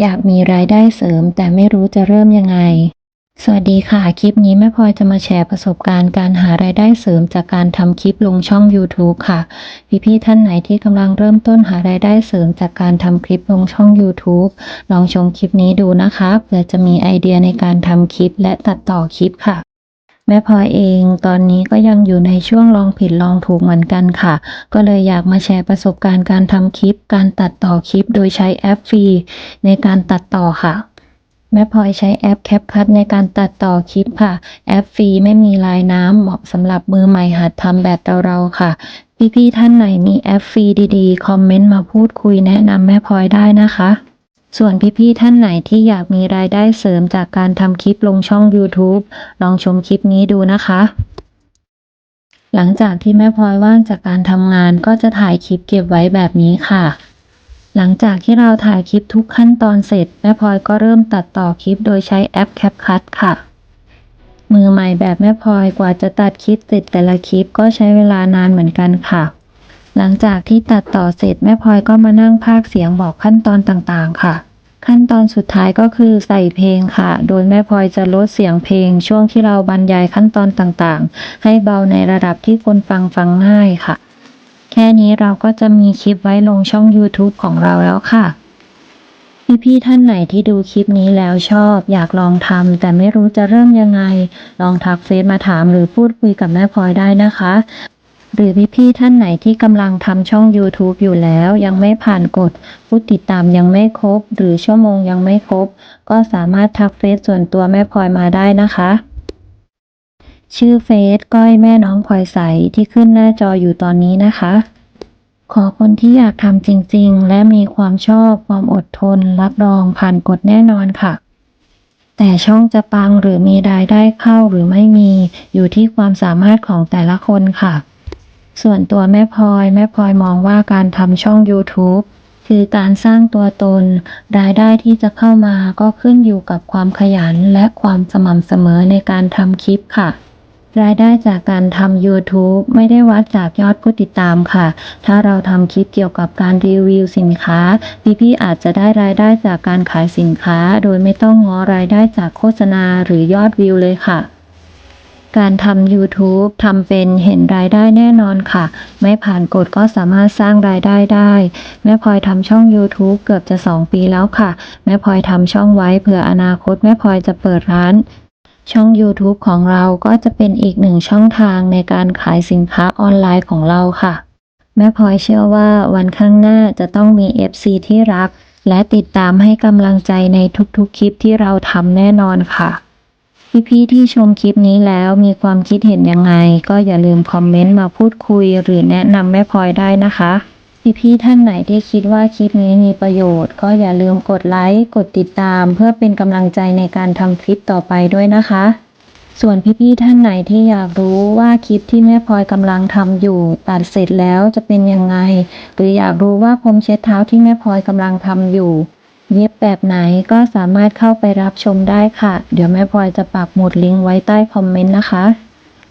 อยากมีรายได้เสริม แต่ไม่รู้จะเริ่มยังไง สวัสดีค่ะ คลิปนี้แม่พลอยจะมาแชร์ประสบการณ์การหารายได้เสริมจากการทำคลิปลงช่อง YouTube ค่ะ พี่ๆท่านไหนที่กำลังเริ่มต้นหารายได้เสริมจากการทำคลิปลงช่อง YouTube ลองชมคลิปนี้ดูนะคะเผื่อจะมีไอเดียในการทำคลิปและตัดต่อคลิปค่ะ แม่พลอยเองตอนนี้ก็ยังอยู่ในช่วงลองผิดลองถูกเหมือนกันค่ะ ก็เลยอยากมาแชร์ประสบการณ์การทำคลิป การตัดต่อคลิปโดยใช้แอปฟรีในการตัดต่อค่ะแม่พลอยใช้แอป CapCut ในการตัดต่อคลิปค่ะ แอปฟรีไม่มีลายน้ำเหมาะสำหรับมือใหม่หัดทำแบบเราๆค่ะ พี่ๆท่านไหนมีแอปฟรีดีๆ คอมเมนต์มาพูดคุยแนะนำแม่พลอยได้นะคะ ส่วนพี่ๆท่านไหนที่อยากมีรายได้เสริมจากการทำคลิปลงช่อง YouTube ลองชมคลิปนี้ดูนะคะ หลังจากที่แม่พลอยว่างจากการทำงานก็จะถ่ายคลิปเก็บไว้แบบนี้ค่ะ หลังจากที่เราถ่ายคลิปทุกขั้นตอนเสร็จ แม่พลอยก็เริ่มตัดต่อคลิปโดยใช้แอป CapCut ค่ะ มือใหม่แบบแม่พลอยกว่าจะตัดคลิปเสร็จแต่ละคลิปก็ใช้เวลานานเหมือนกันค่ะ หลังจากที่ตัดต่อเสร็จแม่พลอยก็มานั่งพากเสียงบอกขั้นตอนต่างๆ ค่ะ ขั้นตอนสุดท้ายก็คือใส่เพลงค่ะ โดยแม่พลอยจะลดเสียงเพลง ช่วงที่เราบรรยายขั้นตอนต่างๆ ให้เบาในระดับที่คนฟังฟังง่ายค่ะ แค่นี้เราก็จะมีคลิปไว้ลงช่อง YouTube ของเราแล้วค่ะพี่ๆท่านไหนที่ดูคลิปนี้แล้วชอบ อยากลองทำแต่ไม่รู้จะเริ่มยังไง ลองทักเฟซมาถามหรือพูดคุยกับแม่พลอยได้นะคะ หรือพี่ๆท่านไหนที่กำลังทำช่อง YouTube อยู่แล้ว ยังไม่ผ่านกฎผู้ติดตามยังไม่ครบ หรือชั่วโมงยังไม่ครบ ก็สามารถทักเฟซส่วนตัวแม่พลอยมาได้นะคะ ชื่อเฟซก้อยแม่น้องพลอยใสที่ขึ้นหน้าจออยู่ตอนนี้นะคะ ขอคนที่อยากทำจริงๆ และมีความชอบความอดทน รับรองผ่านกฎแน่นอนค่ะแต่ช่องจะปังหรือมีรายได้เข้าหรือไม่มีอยู่ที่ความสามารถของแต่ละคนค่ะ ส่วนตัวแม่พลอยแม่พลอยมองว่าการทำช่อง YouTube คือการสร้างตัวตน รายได้ที่จะเข้ามาก็ขึ้นอยู่กับความขยันและความสม่ำเสมอในการทำคลิปค่ะ รายได้จากการทำ YouTube ไม่ได้วัดจากยอดผู้ติดตามค่ะ ถ้าเราทำคลิปเกี่ยวกับการรีวิวสินค้า พี่ๆอาจจะได้รายได้จากการขายสินค้า โดยไม่ต้องง้อรายได้จากโฆษณาหรือยอดวิวเลยค่ะ การทำ YouTube ทำเป็นเห็นรายได้แน่นอนค่ะ ไม่ผ่านกฎก็สามารถสร้างรายได้ได้ แม่พลอยทำช่อง YouTube เกือบจะ 2 ปีแล้วค่ะ แม่พลอยทำช่องไว้เผื่ออนาคตแม่พลอยจะเปิดร้านช่อง YouTube ของเราก็จะเป็นอีกหนึ่งช่องทางในการขายสินค้าออนไลน์ของเราค่ะ แม่พลอยเชื่อว่าวันข้างหน้าจะต้องมี FC ที่รัก และติดตามให้กำลังใจในทุกๆคลิปที่เราทำแน่นอนค่ะ พี่ๆที่ชมคลิปนี้แล้วมีความคิดเห็นยังไง ก็อย่าลืมคอมเมนต์มาพูดคุย หรือแนะนำแม่พลอยได้นะคะพี่ๆท่านไหนที่คิดว่าคลิปนี้มีประโยชน์ ก็อย่าลืมกดไลค์กดติดตาม เพื่อเป็นกำลังใจในการทำคลิปต่อไปด้วยนะคะ ส่วนพี่ๆท่านไหนที่อยากรู้ว่าคลิปที่แม่พลอยกำลังทำอยู่ตัดเสร็จแล้วจะเป็นยังไง หรืออยากรู้ว่าพรมเช็ดเท้าที่แม่พลอยกำลังทำอยู่ เย็บแบบไหนก็สามารถเข้าไปรับชมได้ค่ะ เดี๋ยวแม่พลอยจะปักหมุดลิงก์ไว้ใต้คอมเมนต์นะคะ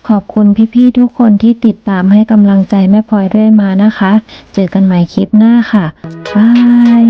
ขอบคุณพี่ๆทุกคนที่ติดตามให้กำลังใจแม่พลอยเรื่อยมานะคะ เจอกันใหม่คลิปหน้าค่ะบาย